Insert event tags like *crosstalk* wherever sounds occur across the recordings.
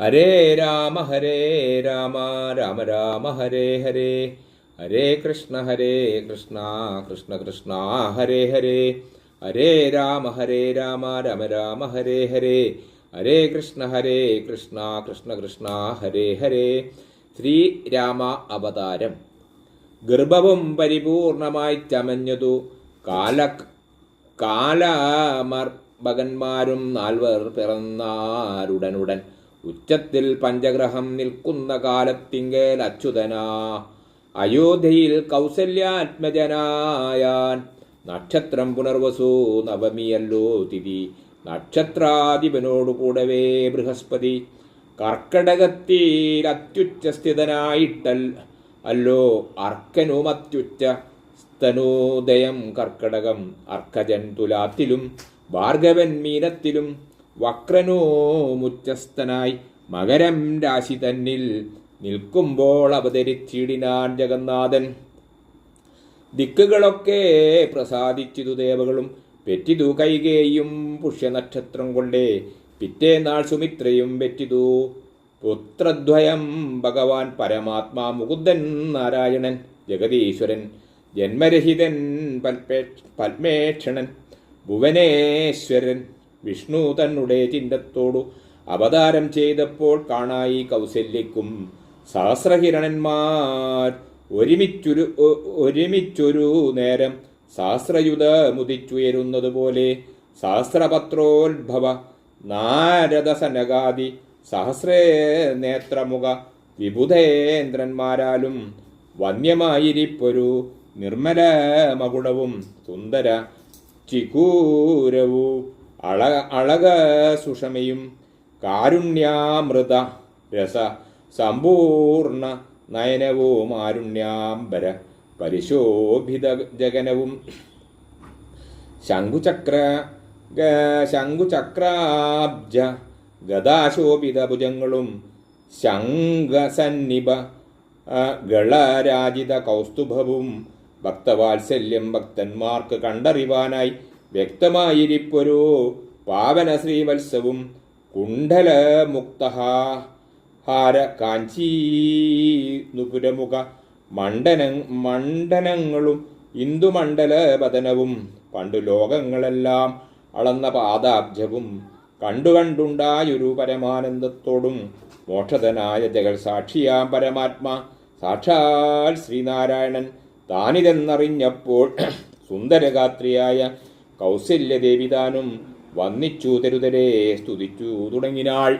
ഹരേ രാമ ഹരേ രാമ രാമ രാമ ഹരേ ഹരേ. ഹരേ കൃഷ്ണ ഹരേ കൃഷ്ണ കൃഷ്ണ കൃഷ്ണ ഹരേ ഹരേ. ഹരേ രാമ ഹരേ രാമ രാമ രാമ ഹരേ ഹരേ. ഹരേ കൃഷ്ണ ഹരേ കൃഷ്ണ കൃഷ്ണ കൃഷ്ണ ഹരേ ഹരേ. ശ്രീരാമ അവതാരം. ഗർഭവും പരിപൂർണമായി ചമഞ്ഞതു. കാല കാലമർഭകന്മാരും നാൽവർ പിറന്നാരുടനുടൻ. ഉച്ചത്തിൽ പഞ്ചഗ്രഹം നിൽക്കുന്ന കാലത്തിങ്കൽ അച്യുതനാ. അയോധ്യയിൽ കൗസല്യാത്മജനായാൻ. നക്ഷത്രം പുനർവസു നവമിയല്ലോ തിഥി. നക്ഷത്രാധിപനോടുകൂടവേ ബൃഹസ്പതി. കർക്കടകത്തിൽ അത്യുച്ച അല്ലോ അർക്കനുമത്യുച്ച സ്തനോദയം കർക്കടകം. അർക്കജൻ തുലാത്തിലും ഭാർഗവൻ മീനത്തിലും വക്രനോ മുറ്റസ്ഥനായി മകരം രാശി തന്നിൽ നിൽക്കുമ്പോൾ അവതരിച്ചിടിനാൻ ജഗന്നാഥൻ. ദിക്കുകളൊക്കെ പ്രസാദിച്ചിതു ദേവകളും പെറ്റിതു കൈകേയും പുഷ്യനക്ഷത്രം കൊണ്ടേ പിറ്റേനാൾ സുമിത്രയും പെറ്റിതു. പുത്രദ്വയം ഭഗവാൻ പരമാത്മാ മുകുന്ദൻ നാരായണൻ ജഗതീശ്വരൻ ജന്മരഹിതൻ പൽപേ പത്മേക്ഷണൻ ഭുവനേശ്വരൻ വിഷ്ണു തന്നുടെ ചിന്തത്തോടു അവതാരം ചെയ്തപ്പോൾ കാണായി കൗസല്യക്കും സഹസ്രഹിരണന്മാർ. ഒരുമിച്ചൊരു ഒരുമിച്ചൊരു നേരം സഹസ്രയുധ മുതിച്ചുയരുന്നത് പോലെ സഹസ്രപത്രോത്ഭവ നാരദ സനകാദി സഹസ്രേ നേത്രമുഖ വിബുധേന്ദ്രന്മാരാലും വന്യമായിരിപ്പൊരു നിർമ്മല മകുടവും സുന്ദര ചികൂരവു. അള അളക സുഷമയും കാരുണ്യാമൃത രസ സമ്പൂർണ നയനവും ആരുണ്യാംബര പരിശോഭിത ജഗനവും. ശംഖുചക്ര ശംഖുചക്രാബ്ജ ഗതാശോഭിത ഭുജങ്ങളും ശംഖസന്നിപ ഗളരാജിത കൗസ്തുഭവും ഭക്തവാത്സല്യം ഭക്തന്മാർക്ക് കണ്ടറിവാനായി വ്യക്തമായിരിപ്പൊരു പാവന ശ്രീവത്സവും കുണ്ഡലമുക്തഹാര കാഞ്ചീ നുപുരമുഖ മണ്ഡന മണ്ഡനങ്ങളും ഇന്ദുമണ്ഡല പതനവും പണ്ടു ലോകങ്ങളെല്ലാം അളന്ന പാദാബ്ജവും കണ്ടു കണ്ടുണ്ടായൊരു പരമാനന്ദത്തോടും മോക്ഷതനായ ജഗൽ സാക്ഷിയാം പരമാത്മാ. സാക്ഷാൽ ശ്രീനാരായണൻ താനിതെന്നറിഞ്ഞപ്പോൾ സുന്ദരഗാത്രിയായ കൗസല്യദേവി ദേവിതാനും വന്നിച്ചു തരുതരേ സ്തുതിച്ചു തുടങ്ങിനാൾ.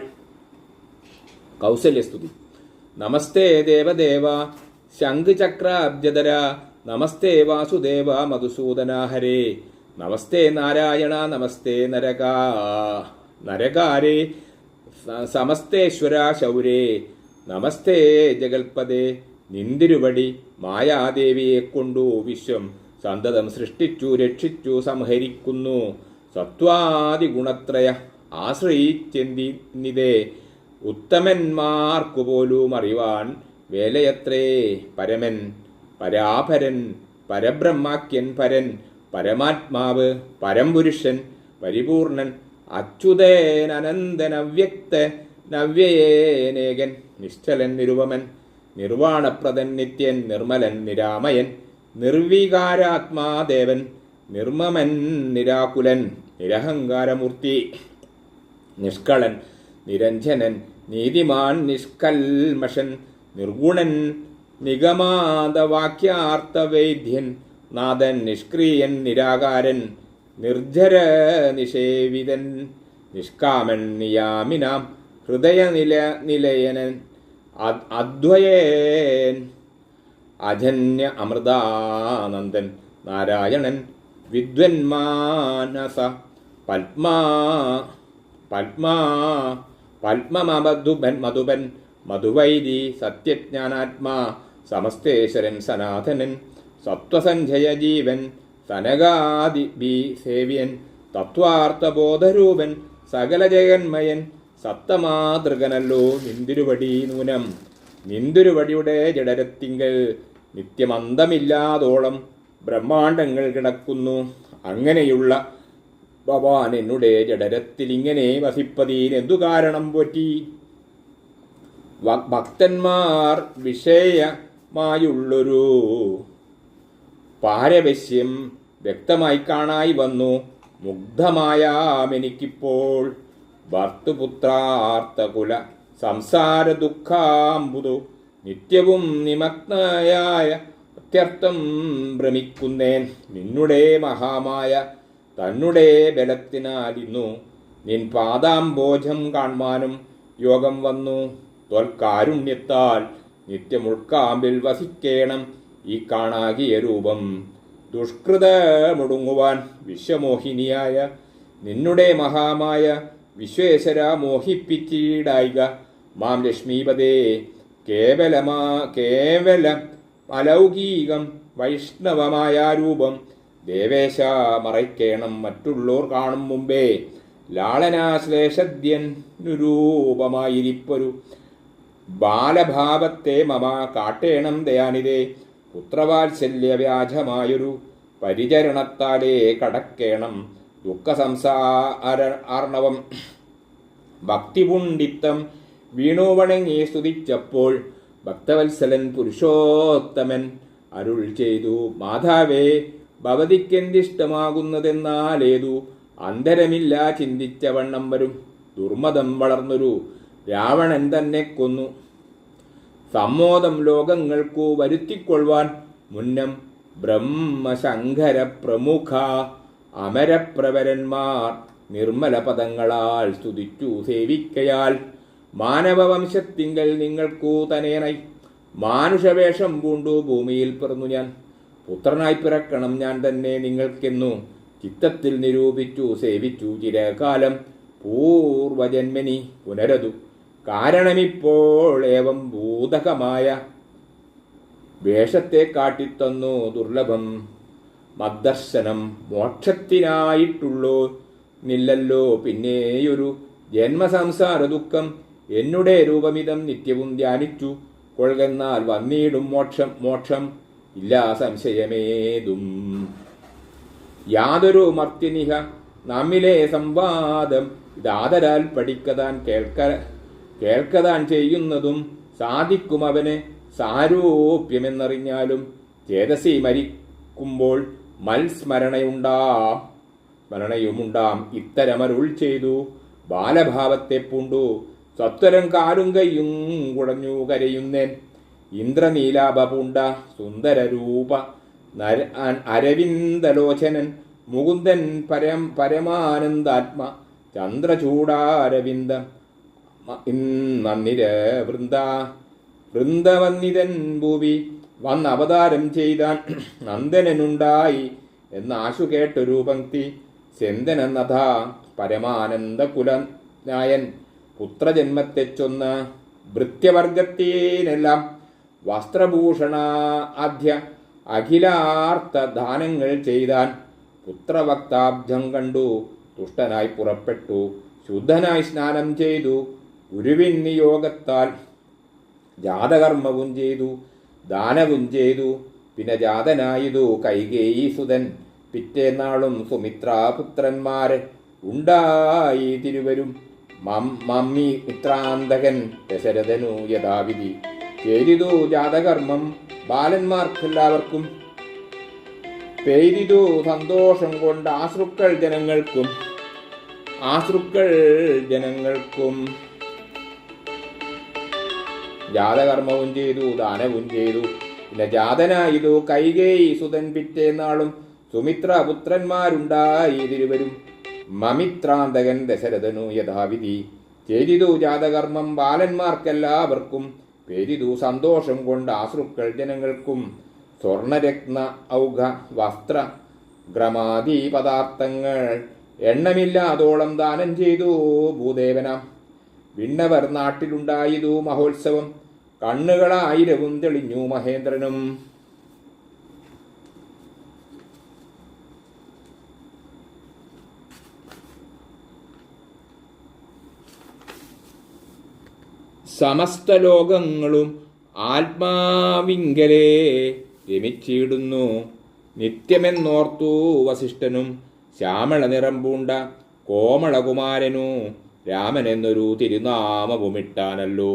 കൗസല്യസ്തുതി നമസ്തേ ദേവദേവ ശംഖചക്രാബ്ജതര. നമസ്തേ വാസുദേവ മധുസൂദന ഹരേ നമസ്തേ നാരായണ നമസ്തേ നരകാ. നരകാരേ സമസ്തേശ്വര ശൗരേ. നമസ്തേ ജഗൽപദേ നിന്തിരുവടി മായാദേവിയെ കൊണ്ടു വിശ്വം. സന്തതം സൃഷ്ടിച്ചു രക്ഷിച്ചു സംഹരിക്കുന്നു. സത്വാദി ഗുണത്രയ ആശ്രയിച്ചെന്തിനിതേ? ഉത്തമന്മാർക്കു പോലും അറിവാൻ വേലയത്രേ. പരമൻ പരാപരൻ പരബ്രഹ്മാക്യൻ പരൻ പരമാത്മാവ് പരംപുരുഷൻ പരിപൂർണൻ അച്യുതേൻ അനന്തൻ അവ്യക്ത നവ്യയേനേകൻ നിശ്ചലൻ നിരുപമൻ നിർവാണപ്രദൻ നിത്യൻ നിർമ്മലൻ നിരാമയൻ നിർവികാരാത്മാദേവൻ നിർമ്മമൻ നിരാകുലൻ നിരഹങ്കാരമൂർത്തി നിഷ്കളൻ നിരഞ്ജനൻ നീതിമാൻ നിഷ്കൽമഷൻ നിർഗുണൻ നിഗമാതവാക്യാർത്ഥവൈദ്യൻ നാഥൻ നിഷ്ക്രിയൻ നിരാകാരൻ നിർജര നിഷേവിതൻ നിഷ്കാമൻ നിയാമിനാം ഹൃദയനില നിലയനൻ അദ്വയേൻ അജന്യ അമൃതാനന്ദൻ നാരായണൻ വിദ്വന്മാനസ പത്മാ പത്മാ പത്മമധുബൻ മധുബൻ മധുവൈരി സത്യജ്ഞാനാത്മാ സമസ്തേശ്വരൻ സനാതനൻ സത്വസഞ്ജയ ജീവൻ സനകാദിബി സേവ്യൻ തത്വാർത്ഥബോധരൂപൻ സകല ജഗന്മയൻ സത്തമാതൃകനല്ലോ നിന്തിരുവടി നൂനം. നിന്തിരുവടിയുടെ ജഡരത്തിങ്കൽ നിത്യമന്തമില്ലാതോളം ബ്രഹ്മാണ്ടങ്ങൾ കിടക്കുന്നു. അങ്ങനെയുള്ള ഭവാൻ എന്നുടെ ജഡരത്തിൽ ഇങ്ങനെ വസിപ്പതീൻ എന്തു കാരണം പോറ്റി? ഭക്തന്മാർ വിഷയമായുള്ളൊരു പാരവശ്യം വ്യക്തമായി കാണായി വന്നു. മുഗ്ധമായാമെനിക്കിപ്പോൾ ഭർത്തുപുത്രാർത്ഥകുല സംസാര ദുഃഖാംബുതു നിത്യവും നിമഗ്നയായ അത്യർത്ഥം ഭ്രമിക്കുന്നേൻ. നിന്നുടെ മഹാമായ തന്നുടെ ബലത്തിനാലിന്നു. നിൻ പാദാംബോജം കാണുവാനും യോഗം വന്നു. തോൽക്കാരുണ്യത്താൽ നിത്യമുൾക്കാമ്പിൽ വസിക്കേണം ഈ കാണാകിയ രൂപം. ദുഷ്കൃതമുടുങ്ങുവാൻ വിശ്വമോഹിനിയായ നിന്നുടെ മഹാമായ വിശ്വേശ്വര മോഹിപ്പിച്ചീടായിക. മാം ലക്ഷ്മീപതേ കേവലമാ കേവല അലൗകികം വൈഷ്ണവമായ രൂപം ദേവേശ മറയ്ക്കേണം മറ്റുള്ളോർ കാണും മുമ്പേ. ലാളനാശ്ലേഷദ്യൻ രൂപമായിരിപ്പൊരു ബാലഭാവത്തെ മമ കാട്ടേണം ദയാനിതേ പുത്രവാത്സല്യ വ്യാജമായൊരു പരിചരണത്താലേ കടക്കേണം ദുഃഖസംസാര ആർണവം. ഭക്തിപുണ്ഡിത്തം വീണുവണങ്ങി സ്തുതിച്ചപ്പോൾ ഭക്തവത്സലൻ പുരുഷോത്തമൻ അരുൾ ചെയ്തു മാതാവേ ഭവതിക്കെന്തിഷ്ടമാകുന്നതെന്നാലേതു? അന്തരമില്ല ചിന്തിച്ച വണ്ണം വരും. ദുർമതം വളർന്നൊരു രാവണൻ തന്നെ കൊന്നു. സമ്മോദം ലോകങ്ങൾക്കു വരുത്തിക്കൊള്ളുവാൻ മുന്നം ബ്രഹ്മശങ്കര പ്രമുഖ അമരപ്രവരന്മാർ നിർമ്മല പദങ്ങളാൽ സ്തുതിച്ചു സേവിക്കയാൽ മാനവവംശത്തിങ്കൽ നിങ്ങൾക്കു തനേനൈ മാനുഷവേഷം പൂണ്ടു ഭൂമിയിൽ പിറന്നു ഞാൻ. പുത്രനായി പിറക്കണം ഞാൻ തന്നെ നിങ്ങൾക്കെന്നു ചിത്തത്തിൽ നിരൂപിച്ചു സേവിച്ചു ചിരകാലം പൂർവജന്മനി പുനരതു. കാരണമിപ്പോൾ ഏവം ഭൂതകമായ വേഷത്തെ കാട്ടിത്തന്നു ദുർലഭം. മദ്ദർശനം മോക്ഷത്തിനായിട്ടുള്ളോ. നില്ലല്ലോ പിന്നെയൊരു ജന്മസംസാര ദുഃഖം എന്നുടെ രൂപമിതം നിത്യവും ധ്യാനിച്ചു. കൊഴുകന്നാൽ വന്നിടും മോക്ഷം മോക്ഷം ഇല്ലാ സംശയമേതും. യാതൊരു മർത്യനിഹ നമ്മിലെ സംവാദം ഇതാദരാൽ പഠിക്കതാൻ കേൾക്ക കേൾക്കതാൻ ചെയ്യുന്നതും സാധിക്കും അവന് സാരൂപ്യമെന്നറിഞ്ഞാലും ചേതസി മരിക്കുമ്പോൾ മൽസ്മരണയുണ്ടാം സ്മരണയുമുണ്ടാം ഇത്തരമരുൾ ചെയ്തു. ബാലഭാവത്തെ പൂണ്ടു. സത്വരം കാലും കയ്യും കുടഞ്ഞു കരയുന്നേൻ ഇന്ദ്രനീലാഭ പൂണ്ട സുന്ദരരൂപ അരവിന്ദലോചനൻ മുകുന്ദൻ പരം പരമാനന്ദാത്മ ചന്ദ്രചൂടാരവിന്ദം നന്ദിര വൃന്ദ വൃന്ദവന്നിതൻ ഭൂവി വന്ന് അവതാരം ചെയ്താൻ നന്ദനനുണ്ടായി എന്ന് ആശു കേട്ടൊരു പങ്ക്തി സെന്തനെന്നഥ പരമാനന്ദ കുലനായൻ പുത്രജന്മത്തെ ചൊന്ന് ഭൃത്യവർഗത്തേനെല്ലാം വസ്ത്രഭൂഷണ ആദ്യ അഖിലാർത്ഥ ദാനങ്ങൾ ചെയ്താൻ പുത്രവക്താബ്ജം കണ്ടു. തുഷ്ടനായി പുറപ്പെട്ടു. ശുദ്ധനായി സ്നാനം ചെയ്തു. ഗുരുവിൻ നിയോഗത്താൽ ജാതകർമ്മവും ചെയ്തു. ദാനവും ചെയ്തു. പിന്നെ ജാതനായതു കൈകേയി സുതൻ പിറ്റേനാളും സുമിത്രാപുത്രന്മാർ ഉണ്ടായി തിരുവരും. മമ്മി മിത്രാന്തകൻ ദശരഥനു യഥാവിധി. ചെയ്തിതു ജാതകർമ്മം ബാലന്മാർക്കെല്ലാവർക്കും. പെയ്തിതു സന്തോഷം കൊണ്ട് ആശ്രുക്കൾ ജനങ്ങൾക്കും. ആശ്രുക്കൾ ജനങ്ങൾക്കും. ജാതകർമ്മവും ചെയ്തു ദാനവും ചെയ്തു. പിന്നെ ജാതനായതു കൈകേയി സുതൻ പിറ്റേന്നാളും സുമിത്ര പുത്രന്മാരുണ്ടായി തിരുവരും. മമിത്രാന്തകൻ ദശരഥനു യഥാവിധി. ചെയ്തിതു ജാതകർമ്മം ബാലന്മാർക്കെല്ലാവർക്കും പേരിതു സന്തോഷം കൊണ്ട് ആശ്രുക്കൾ ജനങ്ങൾക്കും. സ്വർണരത്ന ഔഘ വസ്ത്ര ഗ്രമാദി പദാർത്ഥങ്ങൾ എണ്ണമില്ലാതോളം ദാനം ചെയ്തു ഭൂദേവന. വിണ്ണവർ നാട്ടിലുണ്ടായതു മഹോത്സവം കണ്ണുകളായിരവും തെളിഞ്ഞു മഹേന്ദ്രനും. സമസ്ത ലോകങ്ങളും ആത്മാവിങ്കലേ രമിച്ചിടുന്നു. നിത്യമെന്നോർത്തു വസിഷ്ഠനും ശ്യാമള നിറം പൂണ്ട കോമളകുമാരനു രാമനെന്നൊരു തിരുനാമവുമിട്ടാനല്ലോ.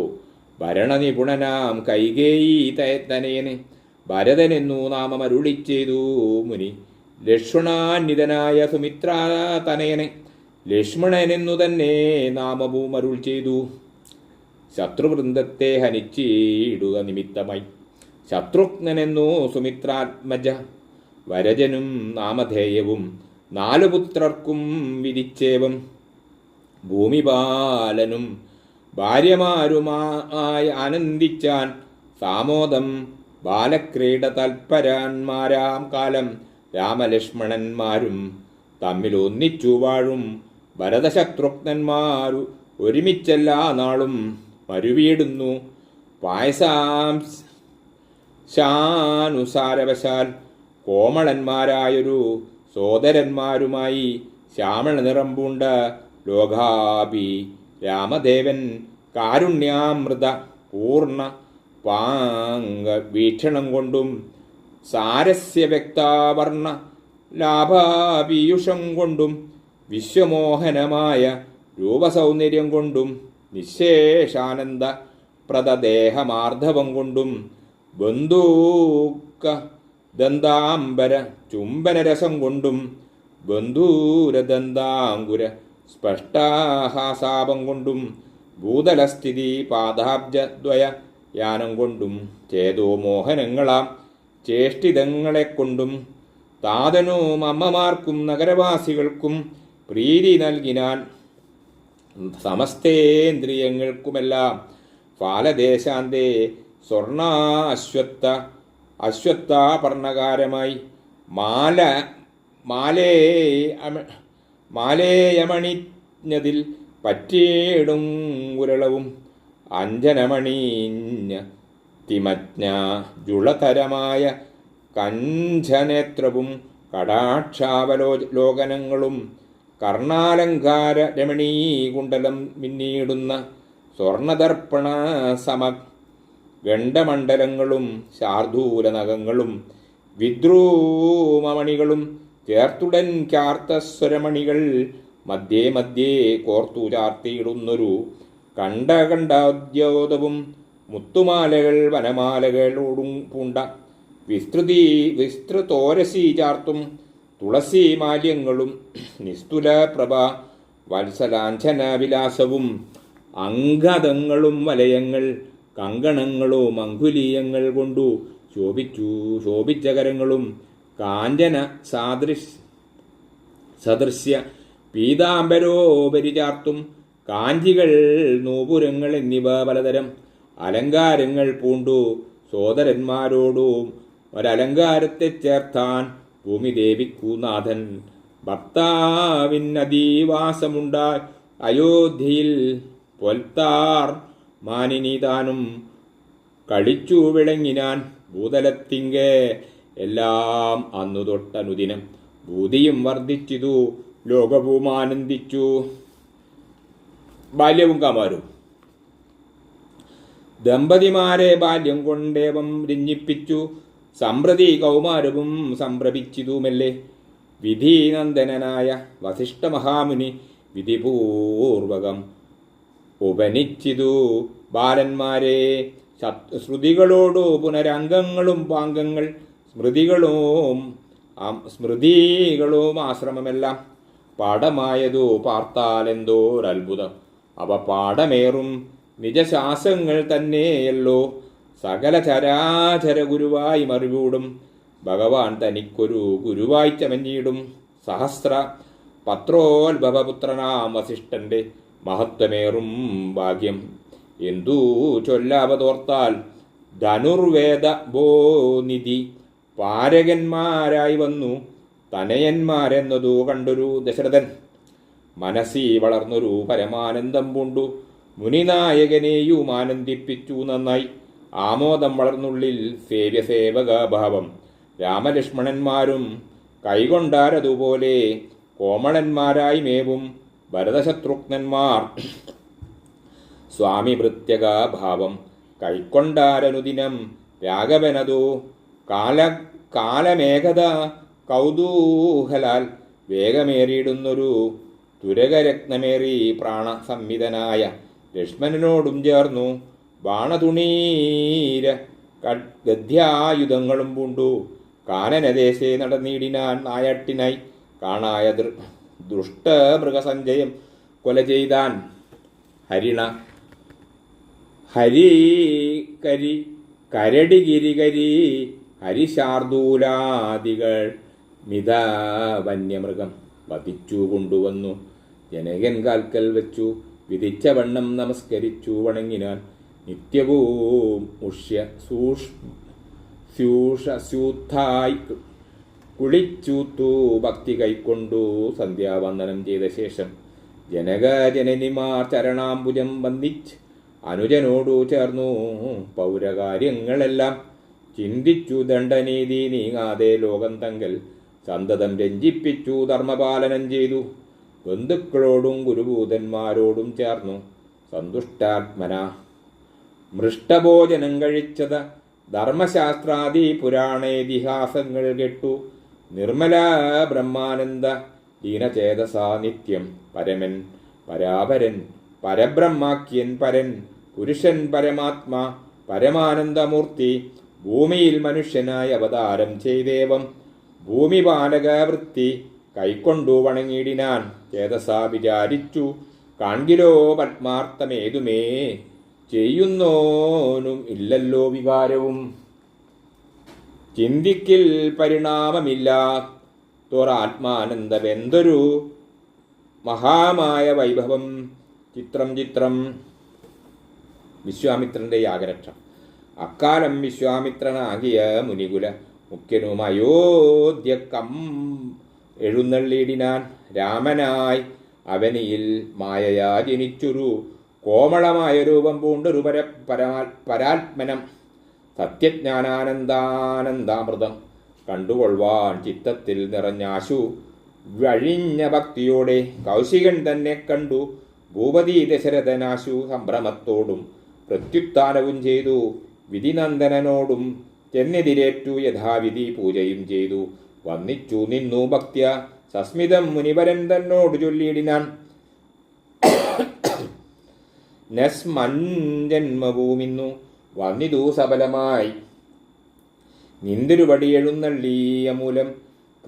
ഭരണനിപുണനാം കൈകേയി തനയന് ഭരതനെന്നു നാമമരുളി ചെയ്തു മുനി. ലക്ഷ്മണാന്വിതനായ സുമിത്രാ തനയന് ലക്ഷ്മണനെന്നു തന്നെ നാമവും അരുൾ ചെയ്തു. ശത്രുവൃന്ദത്തെ ഹനിച്ചിടുക നിമിത്തമായി. ശത്രുഘ്നനെന്നു സുമിത്രാത്മജ വരജനും നാമധേയവും നാലു പുത്രർക്കും വിധിച്ചേവം. ഭൂമിപാലനും ഭാര്യമാരുമായി ആനന്ദിച്ചാൻ സാമോദം ബാലക്രീഡ തൽപരാന്മാരാം കാലം രാമലക്ഷ്മണന്മാരും തമ്മിൽ ഒന്നിച്ചു വാഴും ഭരതശത്രുഘ്നന്മാരു ഒരുമിച്ചെല്ലാ നാളും. മരുവീടുന്നു പായസാം ശാനുസാരവശാൽ കോമളന്മാരായൊരു സോദരന്മാരുമായി ശ്യാമള നിറം പൂണ്ട ലോകാഭി രാമദേവൻ കാരുണ്യാമൃത പൂർണ പാങ്ക വീക്ഷണം കൊണ്ടും സാരസ്യ വ്യക്താവർണ ലാഭാപീയുഷം കൊണ്ടും വിശ്വമോഹനമായ രൂപസൗന്ദര്യം കൊണ്ടും നിശേഷാനന്ദ പ്രദദേഹമാർദ്ധവം കൊണ്ടും ബന്ധൂക്ക ദന്താംബര ചുംബനരസം കൊണ്ടും ബന്ധൂരദന്താങ്കുര സ്പഷ്ടാഹാസാപം കൊണ്ടും ഭൂതലസ്ഥിതി പാദാബ്ജദ്വയ യാനം കൊണ്ടും ചേതോ മോഹനങ്ങളാം ചേഷ്ടിതങ്ങളെ കൊണ്ടും താതനും അമ്മമാർക്കും നഗരവാസികൾക്കും പ്രീതി നൽകിനാൻ സമസ്തേന്ദ്രിയങ്ങൾക്കുമെല്ലാം ഫാലദേശാന്തേ സ്വർണ അശ്വത്ഥ അശ്വത്ഥാപർണകാരമായി. മാല മാലേ മാലേയമണിഞ്ഞതിൽ പറ്റേടും ഉരളവും. അഞ്ജനമണീഞ്ഞ തിമജ്ഞ ജുളതരമായ കഞ്ചനേത്രവും കടാക്ഷാവലോകനങ്ങളും കർണാലങ്കാര രമണീകുണ്ടലം മിന്നിയിടുന്ന സ്വർണദർപ്പണ സമ ഗണ്ഡമണ്ഡലങ്ങളും ശാർദൂല നഖങ്ങളും വിദ്രൂമമണികളും ചേർത്തുടൻ ചാർത്തസ്വരമണികൾ മധ്യേ മധ്യേ കോർത്തു ചാർത്തിയിടുന്നൊരു കണ്ടകണ്ഡോദ്യോതവും മുത്തുമാലകൾ വനമാലകളോടും പൂണ്ട വിസ്തൃതി വിസ്തൃതോരസി ചാർത്തും തുളസി മാല്യങ്ങളും നിസ്തുല പ്രഭ വത്സലാഞ്ചന വിലാസവും അംഗതങ്ങളും വലയങ്ങൾ കങ്കണങ്ങളും അങ്കുലീയങ്ങൾ കൊണ്ടു ശോഭിച്ചു ശോഭിച്ച കരങ്ങളും കാഞ്ചന സാദൃശ് സദൃശ്യ പീതാംബരോപരിചാർത്തും കാഞ്ചികൾ നൂപുരങ്ങൾ എന്നിവ പലതരം അലങ്കാരങ്ങൾ പൂണ്ടു സോദരന്മാരോടും ഒരലങ്കാരത്തെ ചേർത്താൻ ഭൂമിദേവിക്കു നാഥൻ ഭർത്താവിനദീവാസമുണ്ടായി അയോധ്യയിൽ പൊൽത്താർ മാനിനി താനും കളിച്ചു വിളങ്ങിനാൻ ഭൂതലത്തിങ്കേ. എല്ലാം അന്നു തൊട്ടനുദിനം ഭൂതിയും വർദ്ധിച്ചിതു ലോകവും ആനന്ദിച്ചു ബാല്യവും കാമാരും ദമ്പതിമാരെ ബാല്യം കൊണ്ടേവം രഞ്ജിപ്പിച്ചു. സമ്പ്രതി കൗമാരവും സംഭ്രമിച്ചിതുമല്ലേ വിധിനന്ദനായ വസിഷ്ഠ മഹാമുനി വിധിപൂർവകം ഉപനിച്ചിതു. ബാലന്മാരെ ശ്രുതികളോടു പുനരംഗങ്ങളും പാങ്കങ്ങൾ സ്മൃതികളും സ്മൃതികളും ആശ്രമമെല്ലാം പാഠമായതു പാർത്താലെന്തോരത്ഭുതം അവ പാഠമേറും. നിജശാസങ്ങൾ തന്നെയല്ലോ. സകല ചരാചര ഗുരുവായി മറിവൂടും. ഭഗവാൻ തനിക്കൊരു ഗുരുവായി ചമഞ്ഞിടും സഹസ്ര പത്രോത്ഭവപുത്രനാം വസിഷ്ഠന്റെ മഹത്വമേറും ഭാഗ്യം. എന്തു ചൊല്ലാവതോർത്താൽ ധനുർവേദ ബോനിധി പാരകന്മാരായി വന്നു. തനയന്മാരെന്നതു കണ്ടൊരു ദശരഥൻ. മനസ്സി വളർന്നൊരു പരമാനന്ദം പൂണ്ടു. മുനിനായകനെയും ആനന്ദിപ്പിച്ചു നന്നായി. ആമോദം വളർന്നുള്ളിൽ സേവ്യസേവകാഭാവം. രാമലക്ഷ്മണന്മാരും കൈകൊണ്ടാരതുപോലെ കോമളന്മാരായി മേവും ഭരതശത്രുഘ്നന്മാർ. സ്വാമി ഭൃത്യകാഭാവം. കൈക്കൊണ്ടാരനുദിനം രാഘവനതു കാല കാലമേഘത കൗതൂഹലാൽ വേഗമേറിയിടുന്നൊരു തുരകരത്നമേറി പ്രാണസംവിധനായ ലക്ഷ്മണനോടും ചേർന്നു. ബാണതുണീര ഗദ്യായുധങ്ങളും പൂണ്ടു. കാനനദേശേ നടന്നിടിനാൻ നായാട്ടിനായി കാണായ ദൃ- ദുഷ്ട മൃഗസഞ്ചയം കൊല ചെയ്താൻ. ഹരിണ ഹരി കരി കരടി ഗിരികരി ഹരിശാർദൂലാദികൾ മിത വന്യമൃഗം വധിച്ചു കൊണ്ടുവന്നു. ജനകൻ കാൽക്കൽ വെച്ചു വിധിച്ച വണ്ണം നമസ്കരിച്ചു വണങ്ങിനാൻ. നിത്യവും ഉഷ്യ സൂഷ് സ്യൂഷസ്യൂത്തായി കുളിച്ചൂത്തു ഭക്തി കൈക്കൊണ്ടു സന്ധ്യാവന്ദനം ചെയ്ത ശേഷം ജനകജനനിമാർ ചരണാംബുജം വന്ദിച്ച് അനുജനോടു ചേർന്നു. പൗരകാര്യങ്ങളെല്ലാം ചിന്തിച്ചു ദണ്ഡനീതി നീങ്ങാതെ ലോകം തങ്കൽ സന്തതം രഞ്ജിപ്പിച്ചു ധർമ്മപാലനം ചെയ്തു. ബന്ധുക്കളോടും ഗുരുഭൂതന്മാരോടും ചേർന്നു. സന്തുഷ്ടാത്മന മൃഷ്ടഭോജനം കഴിച്ചത് ധർമ്മശാസ്ത്രാദി പുരാണേതിഹാസങ്ങൾ കെട്ടു. നിർമ്മല ബ്രഹ്മാനന്ദ ദീനചേതസാ നിത്യം. പരമൻ പരാപരൻ പരബ്രഹ്മാക്യൻ പരൻ പുരുഷൻ പരമാത്മാ പരമാനന്ദമൂർത്തി ഭൂമിയിൽ മനുഷ്യനായി അവതാരം ചെയ്തേവം. ഭൂമിപാലക വൃത്തി കൈക്കൊണ്ടു വണങ്ങിയിടിനാൻ ചേതസാ വിചാരിച്ചു. കാൺകിലോ പത്മാർത്ഥമേതുമേ? ചെയ്യുന്നോനും ഇല്ലല്ലോ വികാരവും. ചിന്തിക്കിൽ പരിണാമമില്ല. തോറാത്മാനന്ദമെന്തൊരു മഹാമായ വൈഭവം. ചിത്രം ചിത്രം. വിശ്വാമിത്രന്റെ യാഗരക്ഷ. അക്കാലം വിശ്വാമിത്രനാകിയ മുനികുല മുഖ്യനും അയോധ്യക്കം എഴുന്നള്ളിയിടിനാൻ രാമനായി അവനിയിൽ മായയാ ജനിച്ചൊരു കോമളമായ രൂപം പൂണ്ടൊരു പര പരാ പരാത്മനം. സത്യജ്ഞാനാനന്ദാനന്ദാമൃതം കണ്ടുകൊള്ളുവാൻ ചിത്തത്തിൽ നിറഞ്ഞാശു. വഴിഞ്ഞ ഭക്തിയോടെ കൗശികൻ തന്നെ കണ്ടു. ഭൂപതി ദശരഥനാശു സംഭ്രമത്തോടും പ്രത്യുത്ഥാനവും ചെയ്തു. വിധിനന്ദനോടും ചെന്നെതിരേറ്റു യഥാവിധി പൂജയും ചെയ്തു. വന്നിച്ചു നിന്നു ഭക്ത്യ. സസ്മിതം മുനിവരൻ തന്നോട് ചൊല്ലിയിടിനാൻ. നസ്മഞ്ജന്മഭൂമിന്നു വന്നിതു സബലമായി. നിന്തിരുപടി എഴുന്നള്ളിയ മൂലം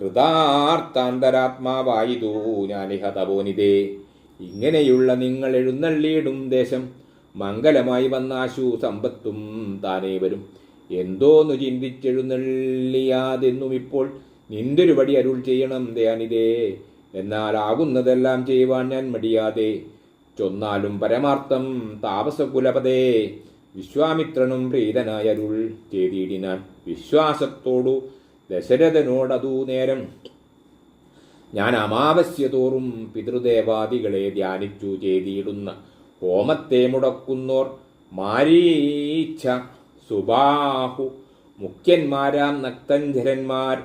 കൃതാർത്ഥാന്തരാത്മാവായിതു ഞാനിഹ തപോനിതേ. ഇങ്ങനെയുള്ള നിങ്ങൾ എഴുന്നള്ളിയിടും ദേശം മംഗലമായി വന്നാശു സമ്പത്തും താനേ വരും. എന്തോന്നു ചിന്തിച്ചെഴുന്നള്ളിയാതെന്നും ഇപ്പോൾ നിന്തൊരുപടി അരുൾ ചെയ്യണം ദയാനിതേ. എന്നാൽ ആകുന്നതെല്ലാം ചെയ്യുവാൻ ഞാൻ മടിയാതെ ചൊന്നാലും പരമാർത്ഥം താപസകുലപതേ. വിശ്വാമിത്രനും പ്രീതനായരുൾ ചെയ്തിടിനാൻ വിശ്വാസത്തോടു ദശരഥനോടതു നേരം. ഞാൻ അമാവശ്യ തോറും പിതൃദേവാദികളെ ധ്യാനിച്ചു ചെയ്തിടുന്ന ഹോമത്തെ മുടക്കുന്നോർ മാരീച്ച സുബാഹു. മുഖ്യന്മാരാം നക്തഞ്ചരന്മാർ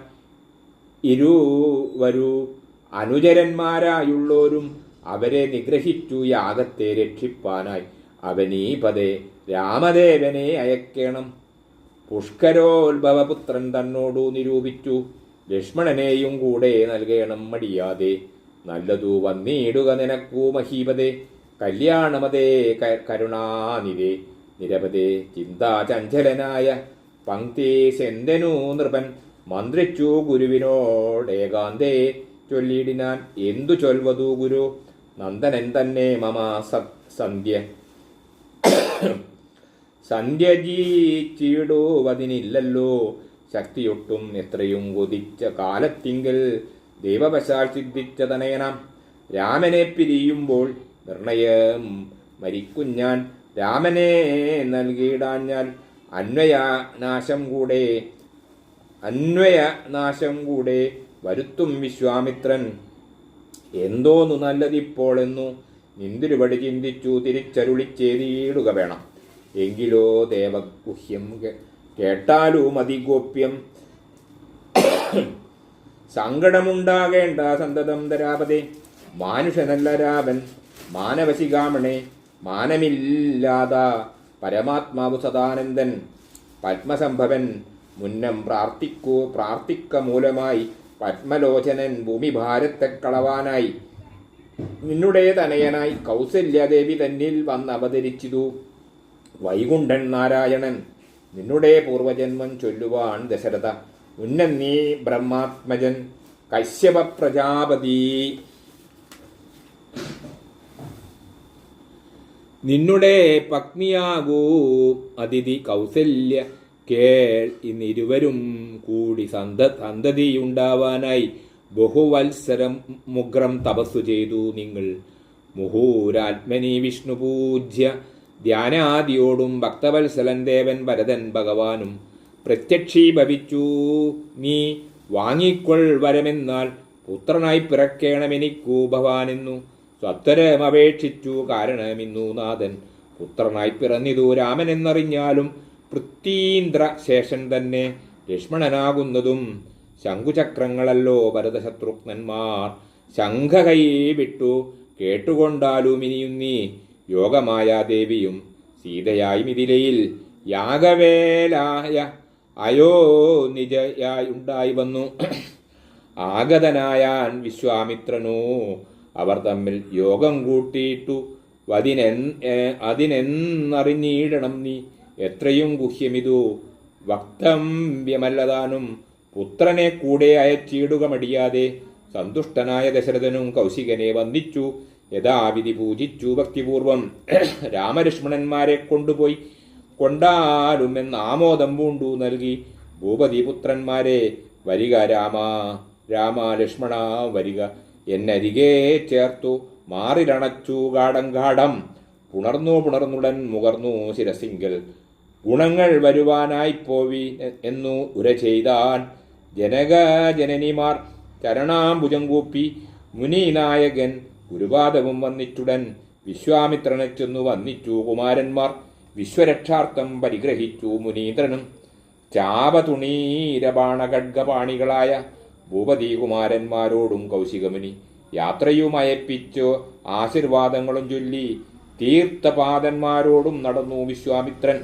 ഇരുവരു അനുചരന്മാരായുള്ളോരും അവരെ നിഗ്രഹിച്ചു യാഗത്തെ രക്ഷിപ്പാനായി. അവനീപതേ രാമദേവനെ അയക്കണം. പുഷ്കരോത്ഭവപുത്രൻ തന്നോടു നിരൂപിച്ചു. ലക്ഷ്മണനെയും കൂടെ നൽകണം മടിയാതെ. നല്ലതു വന്നിടുക നിനക്കൂ മഹീപതേ. കല്യാണമതേ കരുണാനിരെ നിരവധി ചിന്താചഞ്ചലനായ പങ്ക്തി സെന്തനു നൃപൻ മന്ത്രിച്ചു ഗുരുവിനോടേകാന്തേ ചൊല്ലിയിടിനാൻ. എന്തു ചൊൽവതു ഗുരു? നന്ദനൻ തന്നെ മമ സന്ധ്യ. സന്ധ്യ സന്ധ്യജീച്ചിടുവതിനില്ലല്ലോ ശക്തിയൊട്ടും എത്രയും കൊതിച്ച കാലത്തിങ്കിൽ ദൈവവശാൽ സിദ്ധിച്ച തനയനാം രാമനെ പിരിയുമ്പോൾ നിർണയം മരിക്കുഞ്ഞാൻ രാമനെ നൽകിയിടാഞ്ഞാൽ അന്വയനാശം കൂടെ അന്വയനാശം കൂടെ വരുത്തും വിശ്വാമിത്രൻ. എന്തോന്നു നല്ലതിപ്പോളെന്നു നിന്തിരുപടി ചിന്തിച്ചു തിരിച്ചരുളിച്ചേതിയിടുക വേണം. എങ്കിലോ ദേവഗുഹ്യം കേട്ടാലും അതിഗോപ്യം സങ്കടമുണ്ടാകേണ്ട സന്തതം ധരാപതേ. മാനുഷനല്ല രാവൻ മാനവശികാമണേ മാനമില്ലാത പരമാത്മാവു സദാനന്ദൻ പത്മസംഭവൻ മുന്നം പ്രാർത്ഥിക്കൂ പ്രാർത്ഥിക്ക മൂലമായി പത്മലോചനൻ ഭൂമിഭാരത്തെ കളവാനായി. നിന്നുടേ തനയനായി കൗസല്യദേവി തന്നിൽ വന്ന് അവതരിച്ചിതു. വൈകുണ്ഠൻ നാരായണൻ നിന്നുടെ പൂർവജന്മം ചൊല്ലുവാൻ ദശരഥ. ഉന്നൻ നീ ബ്രഹ്മാത്മജൻ കശ്യപ പ്രജാപതി. നിന്നുടെ പത്നിയാകൂ അതിഥി കൗസല്യ. കേൾ ഇന്നിരുവരും കൂടി സന്ത സന്തതിയുണ്ടാവാനായി ബഹുവത്സരം മുഗ്രം തപസ്സു ചെയ്തു നിങ്ങൾ. മുഹൂരാത്മനി വിഷ്ണു പൂജ്യ ധ്യാനാദിയോടും ഭക്തവത്സലൻ ദേവൻ ഭരതൻ ഭഗവാനും പ്രത്യക്ഷീഭവിച്ചു നീ വാങ്ങിക്കൊൾ വരമെന്നാൽ പുത്രനായി പിറക്കേണമെനിക്കൂ ഭവാനെന്നു. സ്വത്വരമപേക്ഷിച്ചു കാരണമിന്നു നാഥൻ. പുത്രനായി പിറന്നിതു രാമനെന്നറിഞ്ഞാലും പൃഥ്വീന്ദ്ര ശേഷൻ തന്നെ ലക്ഷ്മണനാകുന്നതും ശംഖുചക്രങ്ങളല്ലോ ഭരതശത്രുഘ്നന്മാർ. ശംഖ കൈ വിട്ടു കേട്ടുകൊണ്ടാലും ഇനിയും നീ യോഗമായ ദേവിയും സീതയായി മിഥിലയിൽ യാഗവേലായ അയോ നിജയായി ഉണ്ടായി വന്നു. ആഗതനായാൻ വിശ്വാമിത്രനോ അവർ തമ്മിൽ യോഗം കൂട്ടിയിട്ടു അതിനെ അതിനെന്നറിഞ്ഞിടണം നീ. എത്രയും ഗുഹ്യമിതു വക്തവ്യമല്ലതാനും പുത്രനെ കൂടെ അയച്ചിടുക മടിയാതെ സന്തുഷ്ടനായ ദശരഥനും കൗശികനെ വന്ദിച്ചു. യഥാവിധി പൂജിച്ചു ഭക്തിപൂർവം *clears throat* രാമലക്ഷ്മണന്മാരെ കൊണ്ടുപോയി കൊണ്ടാലുമെന്ന് ആമോദം പൂണ്ടു നൽകി. ഭൂപതി പുത്രന്മാരെ വരിക രാമ രാമ ലക്ഷ്മണ വരിക. എന്നരികെ ചേർത്തു മാറിലണച്ചു ഗാഠം ഗാഠം. പുണർന്നു പുണർന്നുടൻ മുകർന്നു ശിരസിങ്കൽ. ഗുണങ്ങൾ വരുവാനായി പോവി എന്നു ഉര ചെയ്താൻ ജനകജനനിമാർ ചരണാംബുജം കൂപ്പി മുനിനായകൻ ഗുരുപാദവും വന്നിട്ടുടൻ വിശ്വാമിത്രനെ ചെന്നു വന്നിച്ചു കുമാരന്മാർ വിശ്വരക്ഷാർത്ഥം പരിഗ്രഹിച്ചു മുനീന്ദ്രനും ചാപതുണീരബാണഖഡ്ഗപാണികളായ ഭൂപതികുമാരന്മാരോടും കൗശികമുനി യാത്രയും അയപ്പിച്ചു ആശീർവാദങ്ങളും ചൊല്ലി തീർത്ഥപാദന്മാരോടും നടന്നു വിശ്വാമിത്രൻ.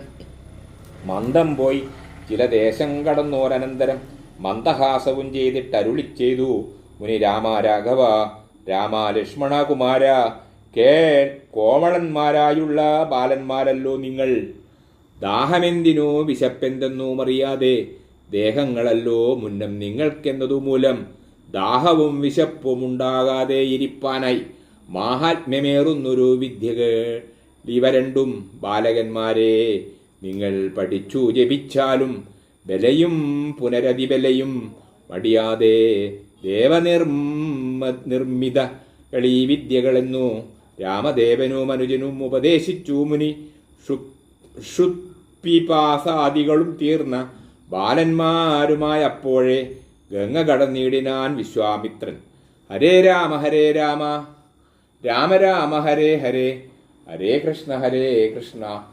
മന്ദം പോയി. ചില ദേശം കടന്നോരനന്തരം മന്ദഹാസവും ചെയ്തിട്ടരുളി ചെയ്തു. മുനി രാമ രാഘവ രാമ ലക്ഷ്മണ കുമാര കേ. കോമളന്മാരായുള്ള ബാലന്മാരല്ലോ നിങ്ങൾ. ദാഹമെന്തിനോ വിശപ്പെന്തെന്നും അറിയാതെ ദേഹങ്ങളല്ലോ മുന്നം നിങ്ങൾക്കെന്നതു മൂലം ദാഹവും വിശപ്പും ഉണ്ടാകാതെ ഇരിപ്പാനായി. മാഹാത്മ്യമേറുന്നൊരു വിദ്യകൾ ഇവ രണ്ടും ബാലകന്മാരെ നിങ്ങൾ പഠിച്ചു ജപിച്ചാലും ബലയും പുനരതിബലയും മടിയാതെ ദേവനിർമ്മ നിർമ്മിത കളീ വിദ്യകളെന്നു രാമദേവനും അനുജനും ഉപദേശിച്ചു മുനി. ഷുത്പിപാസാദികളും തീർന്ന ബാലന്മാരുമായ അപ്പോഴേ ഗംഗ കടന്നിടിനാൻ വിശ്വാമിത്രൻ. ഹരേ രാമ ഹരേ രാമ. രാമ രാമ ഹരേ ഹരേ. ഹരേ കൃഷ്ണ ഹരേ കൃഷ്ണ.